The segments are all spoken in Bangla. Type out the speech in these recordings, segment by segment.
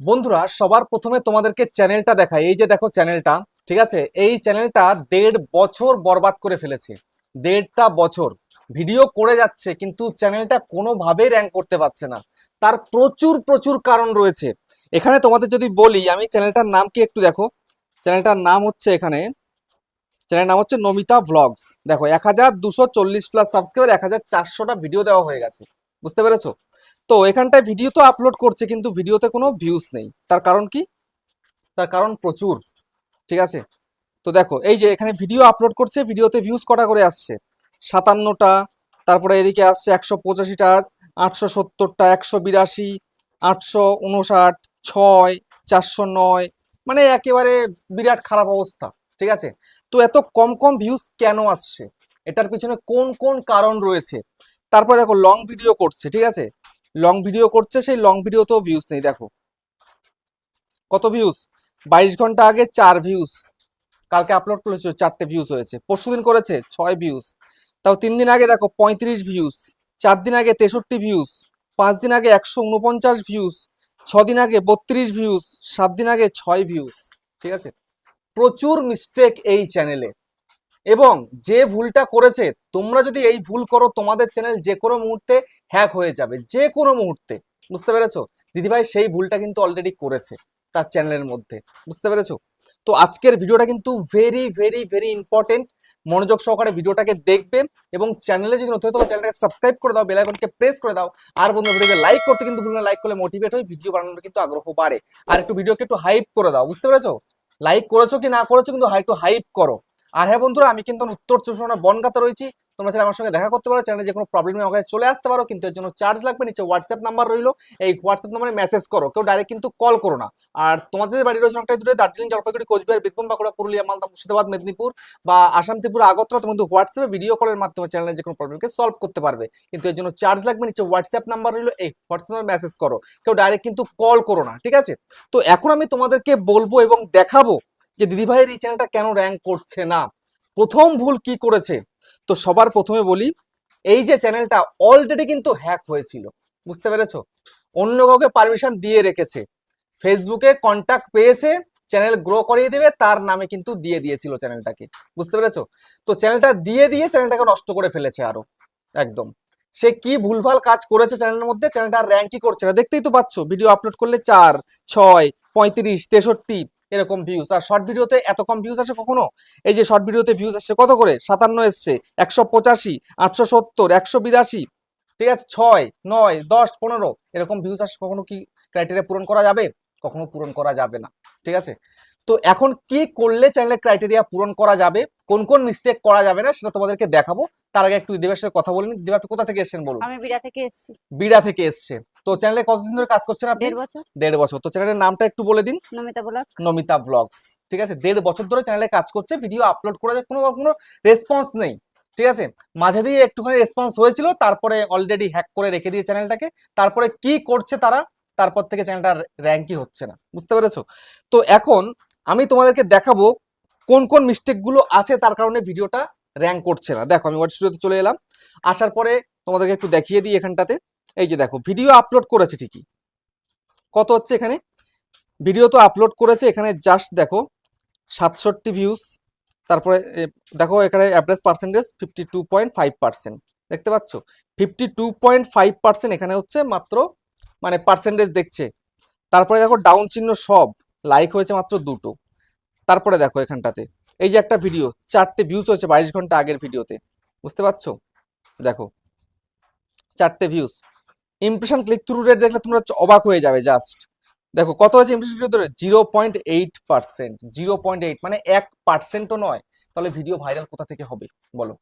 বন্ধুরা, সবার প্রথমে তোমাদেরকে চ্যানেলটা দেখাই। এই যে দেখো চ্যানেলটা, ঠিক আছে? এই চ্যানেলটা দেড় বছর বরবাদ করে ফেলেছে। দেড়টা বছর। ভিডিও করে যাচ্ছে, কিন্তু চ্যানেলটা কোনোভাবেই র্যাঙ্ক করতে পারছে না। তার প্রচুর প্রচুর কারণ রয়েছে। এখানে তোমাদের যদি বলি, আমি চ্যানেলটার নাম কি একটু দেখো? চ্যানেলটার নাম হচ্ছে এখানে চ্যানেলের নাম হচ্ছে নমিতা ব্লগস। দেখো, এক হাজার দুশো চল্লিশ প্লাস সাবস্ক্রাইবার এক হাজার চারশোটা ভিডিও দেওয়া হয়ে গেছে। বুঝতে পেরেছ? তো এখানটায় ভিডিও তো আপলোড করছে, কিন্তু ভিডিওতে কোনো ভিউজ নেই। তার কারণ কি? তার কারণ প্রচুর, ঠিক আছে? তো দেখো, এই যে এখানে ভিডিও আপলোড করছে ভিডিওতে ভিউজ কটা করে আসছে? সাতান্নটা, তারপরে এদিকে আসছে একশো পঁচাশিটা, আটশো সত্তরটা, একশো বিরাশি, আটশো উনষাট, ছয়, চারশো নয় মানে একেবারে বিরাট খারাপ অবস্থা, ঠিক আছে? তো এত কম কম ভিউজ কেন আসছে? এটার পিছনে কোন কোন কারণ রয়েছে? তারপরে দেখো লং ভিডিও করছে, ঠিক আছে? লং ভিডিও করছে, সেই লং ভিডিওতেও ভিউজ নেই, দেখো। কত ভিউজ বাইশ ঘণ্টা আগে চার ভিউজ কালকে আপলোড করেছিল চারটে ভিউজ হয়েছে। পরশুদিন করেছে, ছয় ভিউজ তাও তিন দিন আগে দেখো, পঁয়ত্রিশ ভিউজ চার দিন আগে তেষট্টি ভিউজ পাঁচ দিন আগে একশো উনপঞ্চাশ ভিউজ দিন আগে বত্রিশ ভিউজ সাত দিন আগে ছয় ভিউজ ঠিক আছে? প্রচুর মিস্টেক এই চ্যানেলে এবং যে ভুলটা করেছে তোমরা যদি এই ভুল করো, তোমাদের চ্যানেল যে কোনো মুহূর্তে হ্যাক হয়ে যাবে যে কোনো মুহূর্তে। বুঝতে পেরেছ? দিদিভাই সেই ভুলটা কিন্তু অলরেডি করেছে তার চ্যানেলের মধ্যে। বুঝতে পেরেছ? তো আজকের ভিডিওটা কিন্তু ভেরি ভেরি ভেরি ইম্পর্টেন্ট মনোযোগ সহকারে ভিডিওটাকে দেখবে এবং চ্যানেলে যদি নতুন তোমার চ্যানেলটাকে সাবস্ক্রাইব করে দাও বেল আইকনকে প্রেস করে দাও। আর বন্ধু ভিডিওকে লাইক করতে কিন্তু ভুলবে লাইক করলে মোটিভেট হয়ে ভিডিও বানানোর কিন্তু আগ্রহ বাড়ে। আর একটু ভিডিওকে একটু হাইপ করে দাও, বুঝতে পেরেছ? লাইক করেছ কি না করেছ কিন্তু একটু হাইপ করো। আর হ্যাঁ বন্ধুরা, আমি কিন্তু উত্তর চব্বিশ পরগনা বনগাতে রয়েছি। তোমরা চাইলে আমার সঙ্গে দেখা করতে পারো চ্যানেলে যে কোনো প্রবলেমে আমাকে চলে আসতে পারো, কিন্তু এর জন্য চার্জ লাগবে, নিচে হোয়াটসঅ্যাপ নাম্বার রইল। এই হোয়াটসঅ্যাপ নাম্বারে মেসেজ করো, কেউ ডাইরেক্ট কিন্তু কল করো না। আর তোমাদের বাড়ি রয়েছে অনেকটাই দূরে, দার্জিলিং, জলপাইগুড়ি, কোচবিহার, বীরভূম, বাঁকুড়া, পুরুলিয়া, মালদা, মুর্শিদাবাদ, মেদিনীপুর বা আসাম, ত্রিপুরা, আগরতলা তুমি হোয়াটসঅ্যাপে ভিডিও কলের মাধ্যমে চ্যানেলে যে কোনো প্রবলেমকে সলভ করতে পারবে। কিন্তু এর জন্য চার্জ লাগবে, নিচে হোয়াটসঅ্যাপ নাম্বার রইল, এই হোয়াটসঅ্যাপ নাম্বার মেসেজ করো। কেউ ডাইরেক্ট কিন্তু কল করো না, ঠিক আছে? তো এখন আমি তোমাদেরকে বলব এবং দেখাবো যে দিদিভাইয়ের এই চ্যানেলটা কেন র্যাঙ্ক করছে না? প্রথম ভুল কি করেছে? তো সবার প্রথমে বলি, এই যে চ্যানেলটা অলরেডি কিন্তু হ্যাক হয়েছিল, বুঝতে পেরেছ? অন্য কাউকে পারমিশন দিয়ে রেখেছে। ফেসবুকে কন্ট্যাক্ট পেয়েছে চ্যানেল গ্রো করিয়ে দেবে, তার নামে কিন্তু দিয়ে দিয়েছিল চ্যানেলটাকে বুঝতে পেরেছ? তো চ্যানেলটা দিয়ে দিয়ে চ্যানেলটাকে নষ্ট করে ফেলেছে আরও, একদম। সে কি ভুলভাল কাজ করেছে চ্যানেলের মধ্যে? চ্যানেলটা র্যাঙ্কই করছে না। দেখতেই তো পাচ্ছ ভিডিও আপলোড করলে চার, ছয়, পঁয়ত্রিশ, তেষট্টি এরকম ভিউজ আর শর্ট ভিডিওতে এত কম ভিউজ আসে কখনো? এই যে শর্ট ভিডিওতে ভিউজ আসছে কত করে? সাতান্ন এসছে, একশো পঁচাশি, আটশো সত্তর, একশো বিরাশি। ঠিক আছে, ছয়, নয়, দশ, পনেরো, এরকম ভিউজ আসে কখনো কি ক্রাইটেরিয়া পূরণ করা যাবে? কখনো পূরণ করা যাবে না। ঠিক আছে? তো এখন কি করলে চ্যানেলের ক্রাইটেরিয়া পূরণ করা যাবে? কোন কোন মিস্টেক করা যাবে না? সেটা তোমাদেরকে দেখাবো। তার আগে একটু দেবের সাথে কথা বলিনি দেব আপনি কোথা থেকে এসেছেন বলুন? আমি বিড়া থেকে এসেছি। বিড়া থেকে এসছে তো চ্যানেলে কতদিন ধরে কাজ করছেন আপনি? দেড় বছর। দেড় বছর। তো চ্যানেলের নামটা একটু বলে দিন। নমিতা ব্লগ। নমিতা ব্লগস। ঠিক আছে? দেড় বছর ধরে চ্যানেলে কাজ করছে। ভিডিও আপলোড করে কোনো কোনো রেসপন্স নেই। ঠিক আছে? মাঝে দিয়ে একটুখানি রেসপন্স হয়েছিল। তারপরে অলরেডি হ্যাক করে রেখে দিয়ে চ্যানেলটাকে তারপরে কি করছে তারা? তারপর থেকে চ্যানেলটা র্যাঙ্কই হচ্ছে না। বুঝতে পেরেছ? তো এখন আমি তোমাদেরকে দেখাবো কোন কোন মিস্টেকগুলো আছে, তার কারণে ভিডিওটা র্যাঙ্ক করছে না। দেখো, আমি হোয়াট স্টুডিওতে চলে এলাম। আসার পরে তোমাদেরকে একটু দেখিয়ে দিই এখানটাতে। এই যে দেখো ভিডিও আপলোড করেছে ঠিকই। কত হচ্ছে এখানে? ভিডিও তো আপলোড করেছে, এখানে জাস্ট দেখো, সাতষট্টি ভিউজ তারপরে দেখো, এখানে average percentage fifty two point five percent দেখতে পাচ্ছ? Fifty two point five percent এখানে হচ্ছে মাত্র মানে পার্সেন্টেজ দেখছে। তারপরে দেখো ডাউন চিহ্ন সব। লাইক হয়েছে মাত্র দুটো। তারপরে দেখো এখানটাতে। এই যে একটা ভিডিও চারটে ভিউজ হয়েছে বাইশ ঘণ্টা আগের ভিডিওতে বুঝতে পারছ? দেখো, চারটে views impression click through rate দেখলে তোমরা অবাক হয়ে যাবে জাস্ট দেখো, কত হয়েছে impression zero point eight percent zero point eight মানে এক পার্সেন্টও নয়। তাহলে ভিডিও ভাইরাল কোথা থেকে হবে? বলো।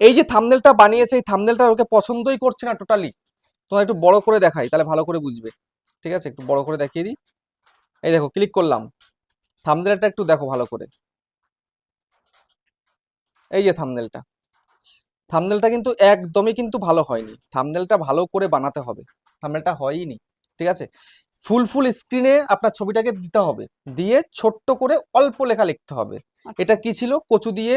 এই যে থামনেলটা বানিয়েছে, এই থামনেলটা ওকে পছন্দই করছে না টোটালি তোমার একটু বড় করে দেখাই, তাহলে ভালো করে বুঝবে। ঠিক আছে? একটু বড় করে দেখিয়ে দিই। এই দেখো ক্লিক করলাম। থামনেলটা একটু দেখো ভালো করে। এই যে থামনেলটা থামনেলটা কিন্তু একদমই কিন্তু ভালো হয়নি। থামনেলটা ভালো করে বানাতে হবে। থামনেলটা হয়ইনি ঠিক আছে? ফুল ফুল স্ক্রিনে আপনার ছবিটাকে দিতে হবে। দিয়ে ছোট্ট করে অল্প লেখা লিখতে হবে। এটা কি ছিল? কচু দিয়ে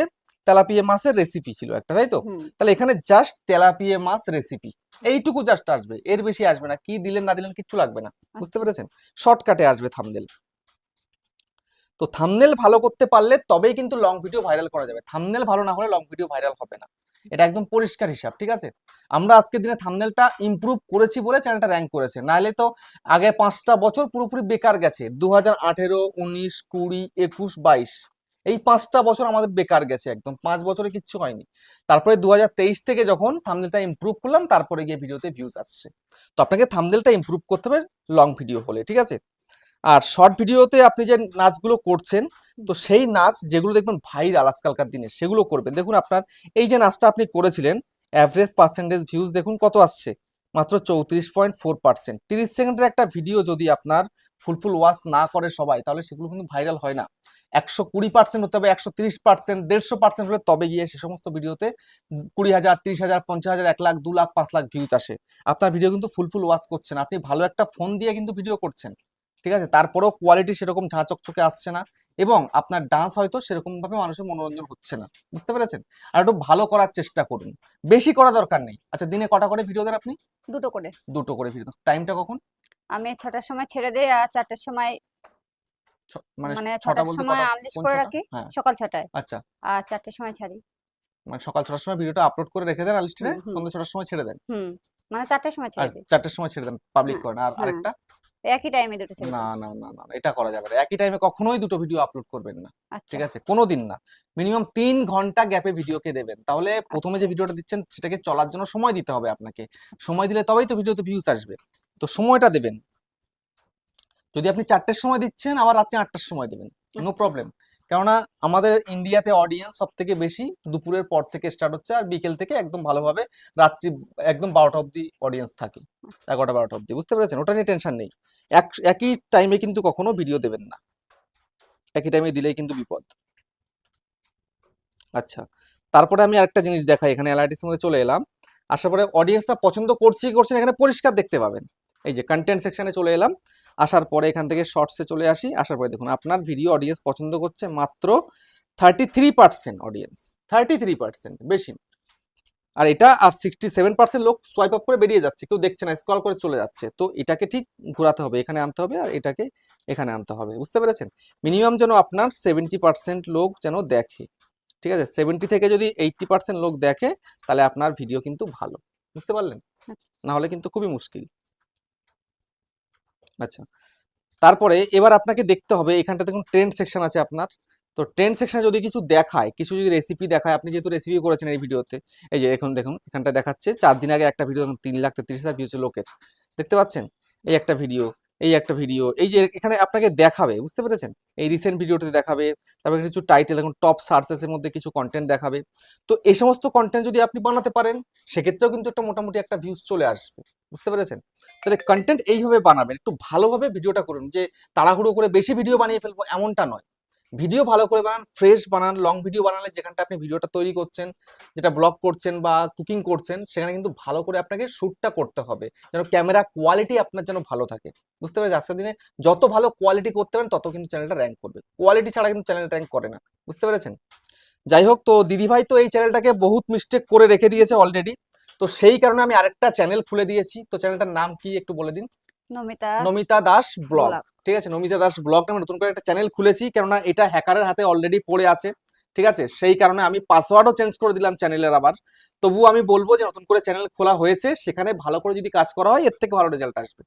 তেলাপিয়া মাছের রেসিপি ছিল একটা তাই তো? তাহলে এখানে জাস্ট তেলাপিয়া মাছ রেসিপি এইটুকু জাস্ট আসবে এর বেশি আসবে না কি দিলেন না দিলেন কিচ্ছু লাগবে না বুঝতে আচ্ছা। পেরেছেন? শর্টকাটে আসবে থামদেল তো থামনেল ভালো করতে পারলে তবেই কিন্তু লং ভিডিও ভাইরাল করা যাবে থামনেল ভালো না হলে লং ভিডিও ভাইরাল হবে না। এটা একদম পরিষ্কার হিসাব ঠিক আছে? আমরা আজকের দিনে থামনেলটা ইমপ্রুভ করেছি বলে চ্যানেলটা র্যাঙ্ক করেছে নাহলে তো আগে পাঁচটা বছর পুরোপুরি বেকার গেছে দু হাজার আঠেরো উনিশ কুড়ি একুশ বাইশ। এই পাঁচটা বছর আমাদের বেকার গেছে একদম, পাঁচ বছরে কিচ্ছু হয়নি। তারপরে দুহাজার তেইশ থেকে যখন থামদেলটা ইমপ্রুভ করলাম, তারপরে গিয়ে ভিডিওতে ভিউজ আসছে। তো আপনাকে থামদেলটা ইমপ্রুভ করতে হবে লং ভিডিও হলে, ঠিক আছে? আর শর্ট ভিডিওতে আপনি যে নাচগুলো করছেন, তো সেই নাচ যেগুলো দেখবেন ভাইরাল আজকালকার দিনে, সেগুলো করবেন। দেখুন আপনার, এই যে নাচটা আপনি করেছিলেন অ্যাভারেজ পার্সেন্টেজ ভিউজ দেখুন কত আসছে? মাত্র চৌত্রিশ পয়েন্ট ফোর পার্সেন্ট তিরিশ সেকেন্ডের একটা ভিডিও যদি আপনার ফুলফুল ওয়াশ না করে সবাই তাহলে সেগুলো কিন্তু ভাইরাল হয় না। একশো কুড়ি পার্সেন্ট হতে হবে একশো তিরিশ পার্সেন্ট দেড়শো পার্সেন্ট হলে তবে গিয়ে সে সমস্ত ভিডিওতে কুড়ি হাজার তিরিশ হাজার পঞ্চাশ হাজার এক লাখ দু লাখ পাঁচ লাখ ভিউজ আসে। আপনার ভিডিও কিন্তু ফুলফুল ওয়াচ করছেন। আপনি ভালো একটা ফোন দিয়ে কিন্তু ভিডিও করছেন। ঠিক আছে? তারপরেও কোয়ালিটি সেরকম ঝাঁ চকচকে আসছে না এবং আপনার ডান্স হয়তো সেরকম ভাবে মানুষের মনোরঞ্জন হচ্ছে না। বুঝতে পেরেছেন? আর একটু ভালো করার চেষ্টা করুন। বেশি করা দরকার নেই। আচ্ছা দিনে কটা করে ভিডিও দেন আপনি? দুটো করে। দুটো করে ভিডিও টাইমটা কখন? আমি ছটার সময় ছেড়ে দিই আর চারটার সময় মানে মানে ছটা বলতে সময় আনলিস্ট করে রাখি হ্যাঁ। সকাল ছটায়। আচ্ছা। আর চারটার সময় ছাড়ি। মানে সকাল ছটার সময় ভিডিওটা আপলোড করে রেখে দেন হুম। সন্ধ্যা ছটার সময় ছেড়ে দেন। হুম মানে চারটার সময় ছেড়ে দেন চারটার সময় ছেড়ে দেন পাবলিক করেন আর হ্যাঁ। আরেকটা? একই টাইমে দুটো ছেড়ে না না না না এটা করা যাবে না। একই টাইমে কখনোই দুটো ভিডিও আপলোড করবেন না। আচ্ছা। ঠিক আছে? কোনোদিন না। মিনিমাম তিন ঘণ্টা গ্যাপে ভিডিওকে দেবেন। তাহলে প্রথমে যে ভিডিওটা দিচ্ছেন সেটাকে চলার জন্য সময় দিতে হবে আপনাকে। সময় দিলে তবেই তো ভিডিওতে ভিউজ আসবে। তো সময়টা দেবেন। যদি আপনি চারটের সময় দিচ্ছেন আবার রাত্রে আটটার সময় দেবেন। নো আচ্ছা। প্রবলেম কেননা আমাদের ইন্ডিয়াতে অডিয়েন্স সব থেকে বেশি দুপুরের পর থেকে স্টার্ট হচ্ছে আর বিকেল থেকে একদম ভালোভাবে রাত্রি একদম বারোটা অবধি অডিয়েন্স থাকে, এগারোটা, বারোটা অবধি, বুঝতে পেরেছেন? ওটা নিয়ে টেনশন নেই। এক, একই টাইমে কিন্তু কখনো ভিডিও দেবেন না। একই টাইমে দিলেই কিন্তু বিপদ। আচ্ছা তারপরে আমি আরেকটা জিনিস দেখাই, এখানে অ্যালাইটিসের মধ্যে চলে এলাম। আসার পরে অডিয়েন্সটা পছন্দ করছে কি করছে না এখানে পরিষ্কার দেখতে পাবেন। এই যে কন্টেন্ট সেকশানে চলে এলাম। আসার পরে এখান থেকে শর্টসে চলে আসি আসার পরে দেখুন আপনার ভিডিও অডিয়েন্স পছন্দ করছে মাত্র thirty three percent audience thirty three percent বেশি আর এটা আর সিক্সটি সেভেন পার্সেন্ট লোক সোয়াইপ আপ করে বেরিয়ে যাচ্ছে কেউ দেখছে না স্ক্রল করে চলে যাচ্ছে। তো এটাকে ঠিক ঘোরাতে হবে এখানে আনতে হবে আর এটাকে এখানে আনতে হবে বুঝতে পেরেছেন? মিনিমাম যেন আপনার সেভেন্টি পার্সেন্ট লোক যেন দেখে ঠিক আছে? সেভেন্টি থেকে যদি এইটটি পার্সেন্ট লোক দেখে তাহলে আপনার ভিডিও কিন্তু ভালো বুঝতে পারলেন? না হলে কিন্তু খুবই মুশকিল। আচ্ছা। তারপরে এবার আপনাকে দেখতে হবে এখানটা দেখুন ট্রেন্ড সেকশন আছে আপনার। তো ট্রেন্ড সেকশনে যদি কিছু দেখায়, কিছু যদি রেসিপি দেখায়, আপনি যেহেতু রেসিপি করেছেন এই ভিডিওতে, এই যে এখন দেখুন, এখানটা দেখাচ্ছে, চার দিন আগে একটা ভিডিও দেখুন তিন লাখ তেত্রিশ হাজার ভিউছে লোকের। দেখতে পাচ্ছেন? এই একটা ভিডিও এই একটা ভিডিও এই যে এখানে আপনাকে দেখাবে, বুঝতে পেরেছেন? এই রিসেন্ট ভিডিওতে দেখাবে, তারপরে কিছু টাইটেল দেখুন টপ সার্চেসের মধ্যে কিছু কন্টেন্ট দেখাবে। তো এই সমস্ত কন্টেন্ট যদি আপনি বানাতে পারেন, সেক্ষেত্রেও কিন্তু একটা মোটামুটি একটা ভিউজ চলে আসবে। বুঝতে পেরেছেন? তাহলে কন্টেন্ট এইভাবে বানাবেন, একটু ভালোভাবে ভিডিওটা করুন, যে তাড়াহুড়ো করে বেশি ভিডিও বানিয়ে ফেলব এমনটা নয়। ভিডিও ভালো করে বানান ফ্রেশ বানান লং ভিডিও বানালে যেখানটা আপনি ভিডিওটা তৈরি করছেন, যেটা ব্লগ করছেন বা কুকিং করছেন, সেখানে কিন্তু ভালো করে আপনাকে শ্যুটটা করতে হবে, যেন ক্যামেরা কোয়ালিটি আপনার যেন ভালো থাকে। বুঝতে পেরেছি আজকের দিনে যত ভালো কোয়ালিটি করতে পারেন, তত কিন্তু চ্যানেলটা র্যাঙ্ক করবে। কোয়ালিটি ছাড়া কিন্তু চ্যানেল র্যাঙ্ক করে না। বুঝতে পেরেছেন? যাই হোক, তো দিদিভাই তো এই চ্যানেলটাকে বহুত মিস্টেক করে রেখে দিয়েছে অলরেডি তো সেই কারণে আমি আরেকটা চ্যানেল খুলে দিয়েছি। তো চ্যানেলটার নাম কি একটু বলে দিন? নমিতা নমিতা দাস ব্লগ। ঠিক আছে নমিতা দাস ব্লগ। নামে নতুন করে একটা চ্যানেল খুলেছি কেননা এটা হ্যাকারের হাতে অলরেডি পড়ে আছে। ঠিক আছে সেই কারণে আমি পাসওয়ার্ডও চেঞ্জ করে দিলাম চ্যানেলের আবার। তবুও আমি বলব যে নতুন করে চ্যানেল খোলা হয়েছে সেখানে ভালো করে যদি কাজ করা হয় এর থেকে ভালো রেজাল্ট আসবে।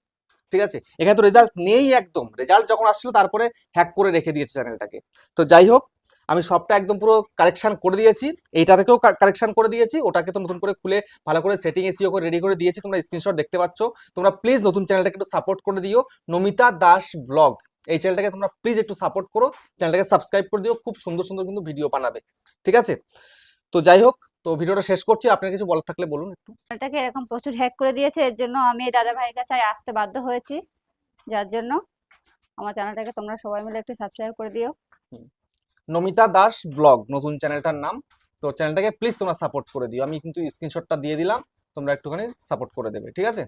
ঠিক আছে এখানে তো রেজাল্ট নেই একদম। রেজাল্ট যখন আসলো তারপরে হ্যাক করে রেখে দিয়েছে চ্যানেলটাকে তো যাই হোক আমি সবটা একদম পুরো কারেকশন করে দিয়েছি। এইটা থেকেও কারেকশন করে দিয়েছি। ওটাকে তো নতুন করে খুলে ভালো করে সেটিং এসিও করে রেডি করে দিয়েছি। তোমরা স্ক্রিনশট দেখতে পাচ্ছ। তোমরা প্লিজ নতুন চ্যানেলটাকে একটু সাপোর্ট করে দিও। নমিতা দাস ব্লগ এই চ্যানেলটাকে তোমরা প্লিজ একটু সাপোর্ট করো। চ্যানেলটাকে সাবস্ক্রাইব করে দিও। খুব সুন্দর সুন্দর কিন্তু ভিডিও বানাবে। ঠিক আছে? তো যাই হোক, তো ভিডিওটা শেষ করছি। আপনার কিছু বলার থাকলে বলুন একটু। চ্যানেলটাকে এরকম প্রচুর হ্যাক করে দিয়েছে। এর জন্য আমি দাদা ভাইয়ের কাছে আসতে বাধ্য হয়েছি। যার জন্য আমার চ্যানেলটাকে তোমরা সবাই মিলে একটু সাবস্ক্রাইব করে দিও। নমিতা দাস ব্লগ নতুন চ্যানেলটার নাম। তো চ্যানেলটাকে প্লিজ তোমরা সাপোর্ট করে দিও। আমি কিন্তু স্ক্রিনশটটা দিয়ে দিলাম, তোমরা একটুখানি সাপোর্ট করে দেবে, ঠিক আছে?